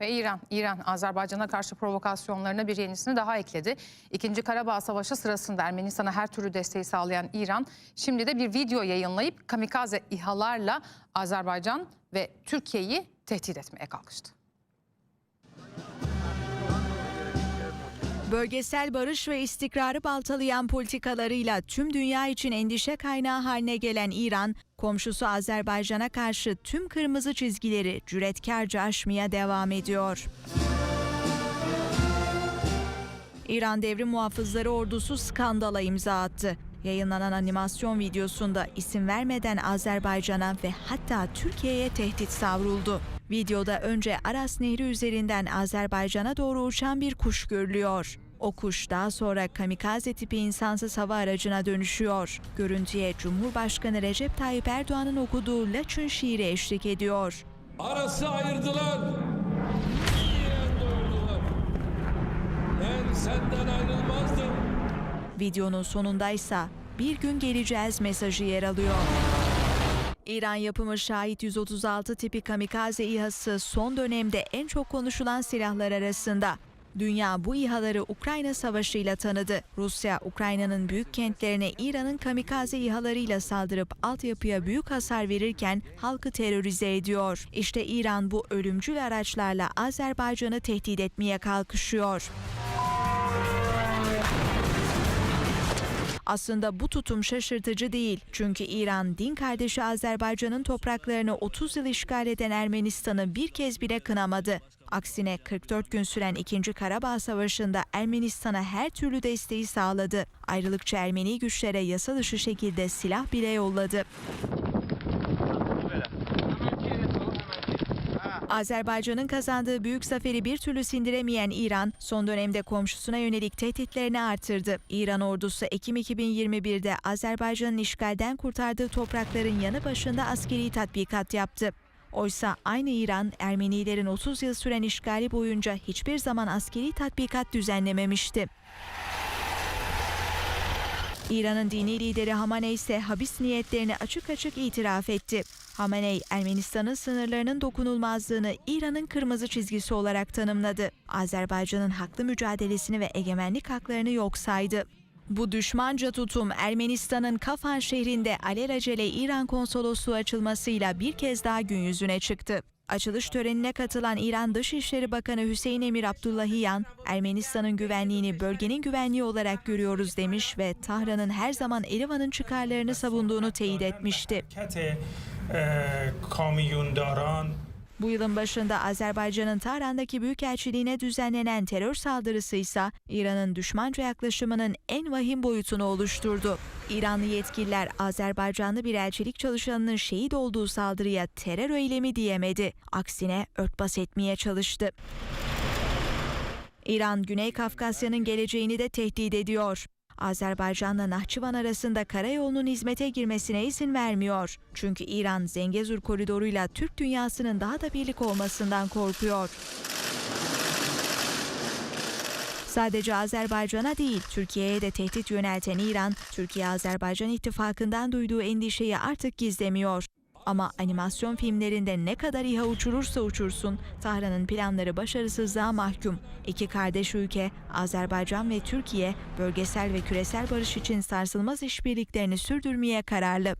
Ve İran, İran Azerbaycan'a karşı provokasyonlarına bir yenisini daha ekledi. İkinci Karabağ Savaşı sırasında Ermenistan'a her türlü desteği sağlayan İran şimdi de bir video yayınlayıp kamikaze İHA'larla Azerbaycan ve Türkiye'yi tehdit etmeye kalkıştı. Bölgesel barış ve istikrarı baltalayan politikalarıyla tüm dünya için endişe kaynağı haline gelen İran, komşusu Azerbaycan'a karşı tüm kırmızı çizgileri cüretkarca aşmaya devam ediyor. İran Devrim Muhafızları Ordusu skandala imza attı. Yayınlanan animasyon videosunda isim vermeden Azerbaycan'a ve hatta Türkiye'ye tehdit savruldu. Videoda önce Aras Nehri üzerinden Azerbaycan'a doğru uçan bir kuş görülüyor. O kuş daha sonra kamikaze tipi insansız hava aracına dönüşüyor. Görüntüye Cumhurbaşkanı Recep Tayyip Erdoğan'ın okuduğu Laçın şiiri eşlik ediyor. Arası ayırdılar. Ben senden ayrılmazdım. Videonun sonundaysa bir gün geleceğiz mesajı yer alıyor. İran yapımı Şahit 136 tipi kamikaze İHA'sı son dönemde en çok konuşulan silahlar arasında. Dünya bu İHA'ları Ukrayna Savaşı'yla tanıdı. Rusya, Ukrayna'nın büyük kentlerine İran'ın kamikaze İHA'larıyla saldırıp altyapıya büyük hasar verirken halkı terörize ediyor. İşte İran bu ölümcül araçlarla Azerbaycan'ı tehdit etmeye kalkışıyor. Aslında bu tutum şaşırtıcı değil. Çünkü İran, din kardeşi Azerbaycan'ın topraklarını 30 yıl işgal eden Ermenistan'ı bir kez bile kınamadı. Aksine 44 gün süren 2. Karabağ Savaşı'nda Ermenistan'a her türlü desteği sağladı. Ayrılıkçı Ermeni güçlere yasa dışı şekilde silah bile yolladı. Azerbaycan'ın kazandığı büyük zaferi bir türlü sindiremeyen İran, son dönemde komşusuna yönelik tehditlerini artırdı. İran ordusu Ekim 2021'de Azerbaycan'ın işgalden kurtardığı toprakların yanı başında askeri tatbikat yaptı. Oysa aynı İran, Ermenilerin 30 yıl süren işgali boyunca hiçbir zaman askeri tatbikat düzenlememişti. İran'ın dini lideri Hamaney ise habis niyetlerini açık açık itiraf etti. Hamaney, Ermenistan'ın sınırlarının dokunulmazlığını İran'ın kırmızı çizgisi olarak tanımladı. Azerbaycan'ın haklı mücadelesini ve egemenlik haklarını yok saydı. Bu düşmanca tutum Ermenistan'ın Kafan şehrinde alelacele İran konsolosluğu açılmasıyla bir kez daha gün yüzüne çıktı. Açılış törenine katılan İran Dışişleri Bakanı Hüseyin Emir Abdullahiyan, Ermenistan'ın güvenliğini bölgenin güvenliği olarak görüyoruz demiş ve Tahran'ın her zaman Erivan'ın çıkarlarını savunduğunu teyit etmişti. Bu yılın başında Azerbaycan'ın Tahran'daki büyükelçiliğine düzenlenen terör saldırısı ise İran'ın düşmanca yaklaşımının en vahim boyutunu oluşturdu. İranlı yetkililer Azerbaycanlı bir elçilik çalışanının şehit olduğu saldırıya terör eylemi diyemedi. Aksine örtbas etmeye çalıştı. İran, Güney Kafkasya'nın geleceğini de tehdit ediyor. Azerbaycan'la Nahçıvan arasında karayolunun hizmete girmesine izin vermiyor. Çünkü İran Zengezur koridoruyla Türk dünyasının daha da birlik olmasından korkuyor. Sadece Azerbaycan'a değil, Türkiye'ye de tehdit yönelten İran, Türkiye-Azerbaycan ittifakından duyduğu endişeyi artık gizlemiyor. Ama animasyon filmlerinde ne kadar İHA uçurursa uçursun, Tahran'ın planları başarısızlığa mahkum. İki kardeş ülke, Azerbaycan ve Türkiye, bölgesel ve küresel barış için sarsılmaz işbirliklerini sürdürmeye kararlı.